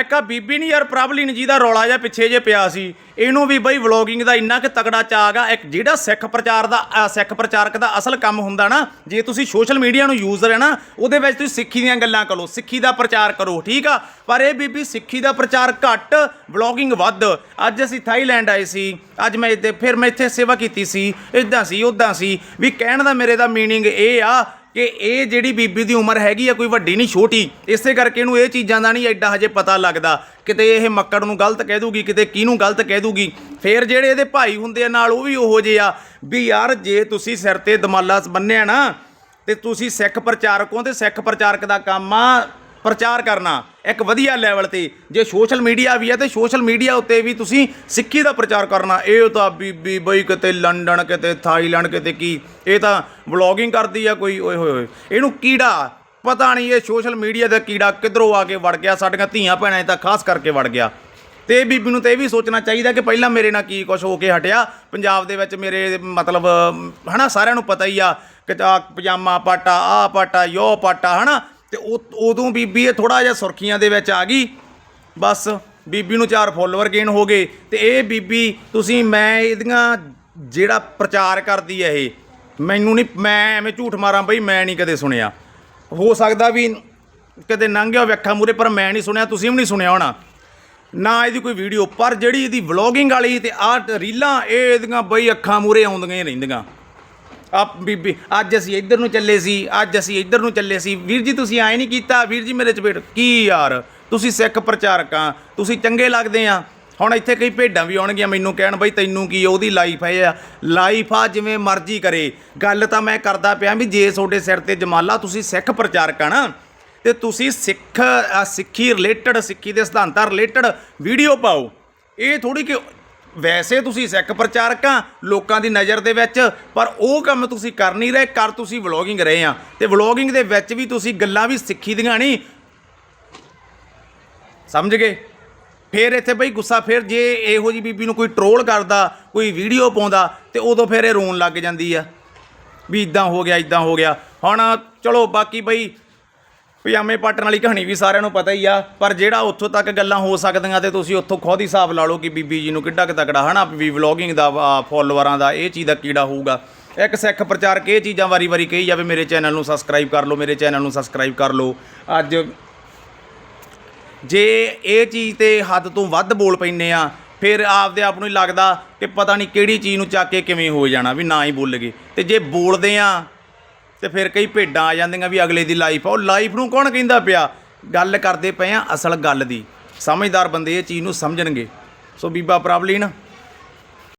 ਇੱਕ ਆ ਬੀਬੀ ਨਹੀਂ ਯਾਰ ਪ੍ਰਭਲੀਨ ਜੀ ਦਾ ਰੌਲਾ ਜਿਹਾ ਪਿੱਛੇ ਜੇ ਪਿਆ ਸੀ। ਇਹਨੂੰ ਵੀ ਬਈ ਵਲੋਗਿੰਗ ਦਾ ਇੰਨਾ ਕਿ ਤਕੜਾ ਚਾਗ ਆ ਇੱਕ ਜਿਹੜਾ ਸਿੱਖ ਪ੍ਰਚਾਰ ਦਾ ਅ, ਸਿੱਖ ਪ੍ਰਚਾਰਕ ਦਾ ਅਸਲ ਕੰਮ ਹੁੰਦਾ ਨਾ ਜੇ ਤੁਸੀਂ ਸੋਸ਼ਲ ਮੀਡੀਆ ਨੂੰ ਯੂਜ਼ਰ ਹੈ ਨਾ ਉਹਦੇ ਵਿੱਚ ਤੁਸੀਂ ਸਿੱਖੀ ਦੀਆਂ ਗੱਲਾਂ ਕਰੋ ਸਿੱਖੀ ਦਾ ਪ੍ਰਚਾਰ ਕਰੋ ਠੀਕ ਆ? ਪਰ ਇਹ ਬੀਬੀ ਸਿੱਖੀ ਦਾ ਪ੍ਰਚਾਰ ਘੱਟ ਵਲੋਗਿੰਗ ਵੱਧ। ਅੱਜ ਅਸੀਂ ਥਾਈਲੈਂਡ ਆਏ ਸੀ ਅੱਜ ਮੈਂ ਇੱਥੇ ਫਿਰ ਮੈਂ ਇੱਥੇ ਸੇਵਾ ਕੀਤੀ ਸੀ ਇਦਾਂ ਸੀ ਉਦਾਂ ਸੀ। ਵੀ ਕਹਿਣ ਦਾ ਮੇਰੇ ਦਾ ਮੀਨਿੰਗ ਇਹ ਆ ਕਿ ਇਹ ਜਿਹੜੀ ਬੀਬੀ ਦੀ ਉਮਰ ਹੈਗੀ ਆ, ਕੋਈ ਵੱਡੀ ਨਹੀਂ, ਛੋਟੀ। ਇਸੇ ਕਰਕੇ ਇਹਨੂੰ ਇਹ ਚੀਜ਼ਾਂ ਦਾ ਨਹੀਂ ਐਡਾ ਹਜੇ ਪਤਾ ਲੱਗਦਾ। ਕਿਤੇ ਇਹ ਮੱਕੜ ਨੂੰ ਗਲਤ ਕਹਿ ਦੂਗੀ, ਕਿਤੇ ਕਿਹਨੂੰ ਗਲਤ ਕਹਿ ਦੂਗੀ। ਫੇਰ ਜਿਹੜੇ ਇਹਦੇ ਭਾਈ ਹੁੰਦੇ ਆ, ਨਾਲ ਉਹ ਵੀ ਉਹੋ ਜਿਹੇ ਆ, ਵੀ ਯਾਰ ਜੇ ਤੁਸੀਂ ਸਿਰ ਤੇ ਦਮਾਲਾ ਬੰਨਿਆ ਨਾ, ਤੇ ਤੁਸੀਂ ਸਿੱਖ ਪ੍ਰਚਾਰਕ ਹੋ, ਤੇ ਸਿੱਖ ਪ੍ਰਚਾਰਕ ਦਾ ਕੰਮ ਆ। ਪ੍ਰਚਾਰ ਕਰਨਾ ਇੱਕ ਵਧੀਆ ਲੈਵਲ ਤੇ। ਜੇ ਸੋਸ਼ਲ ਮੀਡੀਆ ਵੀ ਹੈ ਤੇ ਸੋਸ਼ਲ ਮੀਡੀਆ ਉੱਤੇ ਵੀ ਤੁਸੀਂ ਸਿੱਖੀ ਦਾ ਪ੍ਰਚਾਰ ਕਰਨਾ। ਇਹ ਤਾਂ ਬੀਬੀ ਬਈ ਕਿਤੇ ਲੰਡਨ, ਕਿਤੇ ਥਾਈਲੈਂਡ, ਕਿਤੇ ਕੀ। ਇਹ ਤਾਂ ਵਲੌਗਿੰਗ ਕਰਦੀ ਆ ਕੋਈ। ਓਏ ਹੋਏ ਹੋਏ। ਇਹਨੂੰ ਕੀੜਾ ਪਤਾ ਨਹੀਂ ਇਹ ਸੋਸ਼ਲ ਮੀਡੀਆ ਦਾ ਕੀੜਾ ਕਿੱਧਰੋਂ ਆ ਕੇ ਵੜ ਗਿਆ। ਸਾਡੀਆਂ ਧੀਆਂ ਭੈਣਾਂ ਤਾਂ ਖਾਸ ਕਰਕੇ ਵੜ ਗਿਆ। ਤੇ ਇਹ ਬੀਬੀ ਨੂੰ ਤੇ ਇਹ ਵੀ ਸੋਚਣਾ ਚਾਹੀਦਾ ਕਿ ਪਹਿਲਾਂ ਮੇਰੇ ਨਾਲ ਕੀ ਕੁਝ ਹੋ ਕੇ ਹਟਿਆ। ਪੰਜਾਬ ਦੇ ਵਿੱਚ ਮੇਰੇ ਮਤਲਬ, ਹਨਾ, ਸਾਰਿਆਂ ਨੂੰ ਪਤਾ ਹੀ ਆ ਕਿ ਪਜਾਮਾ ਪਾਟਾ ਆ ਪਾਟਾ, ਯੋ ਪਾਟਾ, ਹਨਾ। ਤੇ ਉਹ ਉਦੋਂ ਬੀਬੀ ਇਹ ਥੋੜਾ ਜਿਹਾ ਸੁਰਖੀਆਂ ਦੇ ਵਿੱਚ ਆ ਗਈ। ਬਸ ਬੀਬੀ ਨੂੰ ਚਾਰ ਫੋਲੋਅਰ ਗੇਨ ਹੋ ਗਏ ਤੇ ਇਹ ਬੀਬੀ ਤੁਸੀਂ ਮੈਂ ਇਹਦੀਆਂ ਜਿਹੜਾ ਪ੍ਰਚਾਰ ਕਰਦੀ ਹੈ ਇਹ, ਮੈਨੂੰ ਨਹੀਂ ਮੈਂ ਐਵੇਂ ਝੂਠ ਮਾਰਾਂ ਬਈ, ਮੈਂ ਨਹੀਂ ਕਦੇ ਸੁਣਿਆ। ਹੋ ਸਕਦਾ ਵੀ ਕਦੇ ਲੰਘਿਆ ਹੋਵੇ ਅੱਖਾਂ ਮੂਰੇ ਪਰ ਮੈਂ ਨਹੀਂ ਸੁਣਿਆ, ਤੁਸੀਂ ਵੀ ਨਹੀਂ ਸੁਣਿਆ ਹੋਣਾ। ਨਾ ਇਹਦੀ ਕੋਈ ਵੀਡੀਓ ਪਰ ਜਿਹੜੀ ਇਹਦੀ ਵਲੌਗਿੰਗ ਵਾਲੀ ਤੇ ਆਹ ਰੀਲਾਂ, ਇਹ ਇਹਦੀਆਂ ਬਈ ਅੱਖਾਂ ਮੂਰੇ ਆਉਂਦੀਆਂ ਹੀ ਰਹਿੰਦੀਆਂ। ਆਪ ਬੀਬੀ, ਅੱਜ ਅਸੀਂ ਇੱਧਰ ਨੂੰ ਚੱਲੇ ਸੀ, ਅੱਜ ਅਸੀਂ ਇੱਧਰ ਨੂੰ ਚੱਲੇ ਸੀ। ਵੀਰ ਜੀ, ਤੁਸੀਂ ਐਂ ਨਹੀਂ ਕੀਤਾ, ਵੀਰ ਜੀ ਮੇਰੇ ਚਪੇਟ ਕੀ ਯਾਰ? ਤੁਸੀਂ ਸਿੱਖ ਪ੍ਰਚਾਰਕ ਆ, ਤੁਸੀਂ ਚੰਗੇ ਲੱਗਦੇ ਆ। ਹੁਣ ਇੱਥੇ ਕਈ ਭੇਡਾਂ ਵੀ ਆਉਣਗੀਆਂ ਮੈਨੂੰ ਕਹਿਣ, ਬਈ ਤੈਨੂੰ ਕੀ ਉਹਦੀ ਲਾਈਫ ਹੈ ਆ। ਲਾਈਫ ਆ ਜਿਵੇਂ ਮਰਜ਼ੀ ਕਰੇ। ਗੱਲ ਤਾਂ ਮੈਂ ਕਰਦਾ ਪਿਆ ਵੀ ਜੇ ਤੁਹਾਡੇ ਸਿਰ ਤੇ ਜਮਾਲਾ, ਤੁਸੀਂ ਸਿੱਖ ਪ੍ਰਚਾਰਕ ਆ ਨਾ, ਤੇ ਤੁਸੀਂ ਸਿੱਖ ਸਿੱਖੀ ਰਿਲੇਟਡ ਸਿੱਖੀ ਦੇ ਸਿਧਾਂਤਾਂ ਰਿਲੇਟਡ ਵੀਡੀਓ ਪਾਓ। ਇਹ ਥੋੜੀ ਕਿ ਵੈਸੇ ਤੁਸੀਂ ਸਿੱਖ ਪ੍ਰਚਾਰਕ ਆ, ਲੋਕਾਂ ਦੀ ਨਜ਼ਰ ਦੇ ਵਿੱਚ, ਪਰ ਉਹ ਕੰਮ ਤੁਸੀਂ ਕਰ ਨਹੀਂ ਰਹੇ, ਕਰ ਤੁਸੀਂ ਵਲੌਗਿੰਗ ਰਹੇ ਆ। ਤੇ ਵਲੌਗਿੰਗ ਦੇ ਵਿੱਚ ਵੀ ਤੁਸੀਂ ਗੱਲਾਂ ਵੀ ਸਿੱਖੀ ਦੀਆਂ ਨਹੀਂ। ਸਮਝ ਗਏ? ਫਿਰ ਇੱਥੇ ਬਈ ਗੁੱਸਾ, ਫਿਰ ਜੇ ਇਹੋ ਜੀ ਬੀਬੀ ਨੂੰ ਕੋਈ ਟਰੋਲ ਕਰਦਾ, ਕੋਈ ਵੀਡੀਓ ਪਾਉਂਦਾ, ਤੇ ਉਦੋਂ ਫਿਰ ਇਹ ਰੋਣ ਲੱਗ ਜਾਂਦੀ ਆ। ਵੀ ਇਦਾਂ ਹੋ ਗਿਆ ਇਦਾਂ ਹੋ ਗਿਆ। ਹੁਣ ਚਲੋ ਬਾਕੀ ਬਈ ਪਜਾਮੇ ਪਾਟਣ ਵਾਲੀ ਕਹਾਣੀ ਵੀ ਸਾਰਿਆਂ ਨੂੰ ਪਤਾ ਹੀ ਆ, ਪਰ ਜਿਹੜਾ ਉੱਥੋਂ ਤੱਕ ਗੱਲਾਂ ਹੋ ਸਕਦੀਆਂ ਤੇ ਤੁਸੀਂ ਉੱਥੋਂ ਖੁਦ ਹੀ ਹਿਸਾਬ ਲਾ ਲਓ ਕਿ ਬੀਬੀ ਜੀ ਨੂੰ ਕਿੱਡਾ ਕਿ ਤਕੜਾ, ਹਨਾ, ਵੀ ਵਲੌਗਿੰਗ ਦਾ ਫੋਲੋਵਰਾਂ ਦਾ ਇਹ ਚੀਜ਼ ਦਾ ਕੀੜਾ ਹੋਊਗਾ। ਇੱਕ ਸਿੱਖ ਪ੍ਰਚਾਰਕ ਇਹ ਚੀਜ਼ਾਂ ਵਾਰੀ-ਵਾਰੀ ਕਹੀ ਜਾਵੇ, ਮੇਰੇ ਚੈਨਲ ਨੂੰ ਸਬਸਕ੍ਰਾਈਬ ਕਰ ਲਓ, ਮੇਰੇ ਚੈਨਲ ਨੂੰ ਸਬਸਕ੍ਰਾਈਬ ਕਰ ਲਓ। ਅੱਜ ਜੇ ਇਹ ਚੀਜ਼ ਤੇ ਹੱਦ ਤੋਂ ਵੱਧ ਬੋਲ ਪੈਨੇ ਆ, ਫਿਰ ਆਪਦੇ ਆਪ ਨੂੰ ਹੀ ਲੱਗਦਾ ਕਿ ਪਤਾ ਨਹੀਂ ਕਿਹੜੀ ਚੀਜ਼ ਨੂੰ ਚੱਕ ਕੇ ਕਿਵੇਂ ਹੋ ਜਾਣਾ, ਵੀ ਨਾ ਹੀ ਬੋਲ ਗਏ ਤੇ ਜੇ ਬੋਲਦੇ ਆ ਤੇ ਫਿਰ ਕਈ ਭੇਡਾਂ ਆ ਜਾਂਦੀਆਂ ਵੀ ਅਗਲੇ ਦੀ ਲਾਈਫ ਆ। ਉਹ ਲਾਈਫ ਨੂੰ ਕੌਣ ਕਹਿੰਦਾ ਪਿਆ? ਗੱਲ ਕਰਦੇ ਪਏ ਆ ਅਸਲ ਗੱਲ ਦੀ। ਸਮਝਦਾਰ ਬੰਦੇ ਇਹ ਚੀਜ਼ ਨੂੰ ਸਮਝਣਗੇ। ਸੋ ਬੀਬਾ ਪ੍ਰਭਲੀਨ